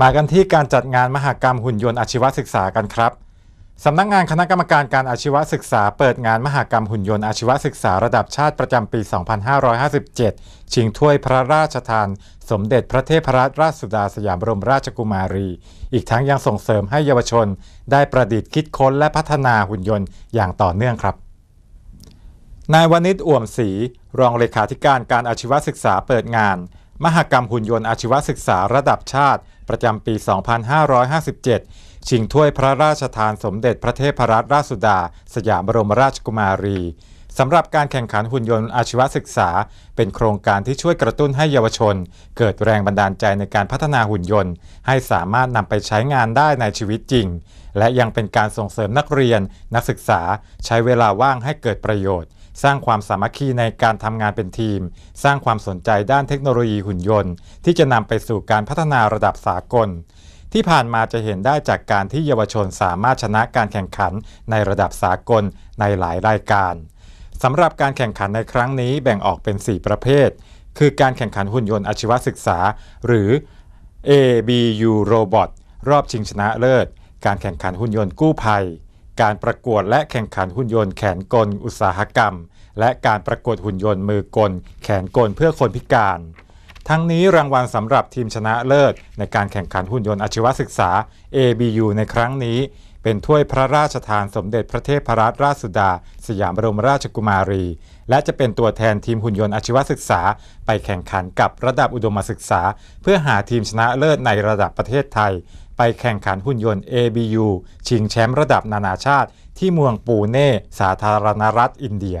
มากันที่การจัดงานมหกรรมหุ่นยนต์อาชีวศึกษากันครับสำนักงานคณะกรรมการการอาชีวศึกษา เปิดงานมหกรรมหุ่นยนต์อาชีวศึกษาระดับชาติประจำปี 2557 ชิงถ้วยพระราชทาน สมเด็จพระเทพรัตนราชสุดาสยามบรมราชกุมารี อีกทั้งยังส่งเสริมให้เยาวชน ได้ประดิษฐ์คิดค้นและพัฒนาหุ่นยนต์อย่างต่อเนื่องครับนายวณิชอ่วมศรีรองเลขาธิการการอาชีวศึกษาเปิดงาน มหกรรมหุ่นยนต์อาชีวศึกษาระดับชาติ ประจำปี 2557 ชิงถ้วยพระราชทานสมเด็จพระเทพรัตนราชสุดา สยามบรมราชกุมารี สำหรับการแข่งขันหุ่นยนต์อาชีวศึกษา เป็นโครงการที่ช่วยกระตุ้นให้เยาวชน เกิดแรงบันดาลใจในการพัฒนาหุ่นยนต์ ให้สามารถนำไปใช้งานได้ในชีวิตจริง และยังเป็นการส่งเสริมนักเรียน นักศึกษา ใช้เวลาว่างให้เกิดประโยชน์ สร้างความสามัคคีในการทำงานเป็นทีม สร้างความสนใจด้านเทคโนโลยีหุ่นยนต์ ที่จะนำไปสู่การพัฒนาระดับสากลที่ผ่านมาจะเห็นได้จากการที่เยาวชนสามารถชนะการแข่งขันในระดับสากลในหลายรายการ สำหรับการแข่งขันในครั้งนี้แบ่งออกเป็น 4 ประเภท คือการแข่งขันหุ่นยนต์อาชีวศึกษา หรือ ABU Robot รอบชิงชนะเลิศ การแข่งขันหุ่นยนต์กู้ภัย การประกวดและแข่งขันหุ่นยนต์แขนกลอุตสาหกรรม และการประกวดหุ่นยนต์มือกล แขนกลเพื่อคนพิการ ทั้งนี้รางวัลสำหรับทีมชนะเลิศในการแข่งขันหุ่นยนต์อาชีวศึกษา ABU ในครั้งนี้ เป็นถ้วยพระราชทานสมเด็จพระเทพรัตนราชสุดา สยามบรมราชกุมารี และจะเป็นตัวแทนทีมหุ่นยนต์อาชีวศึกษา ไปแข่งขันกับระดับอุดมศึกษา เพื่อหาทีมชนะเลิศในระดับประเทศไทย ไปแข่งขันหุ่นยนต์ ABU ชิงแชมป์ระดับนานาชาติ ที่เมืองปูเน่สาธารณรัฐอินเดีย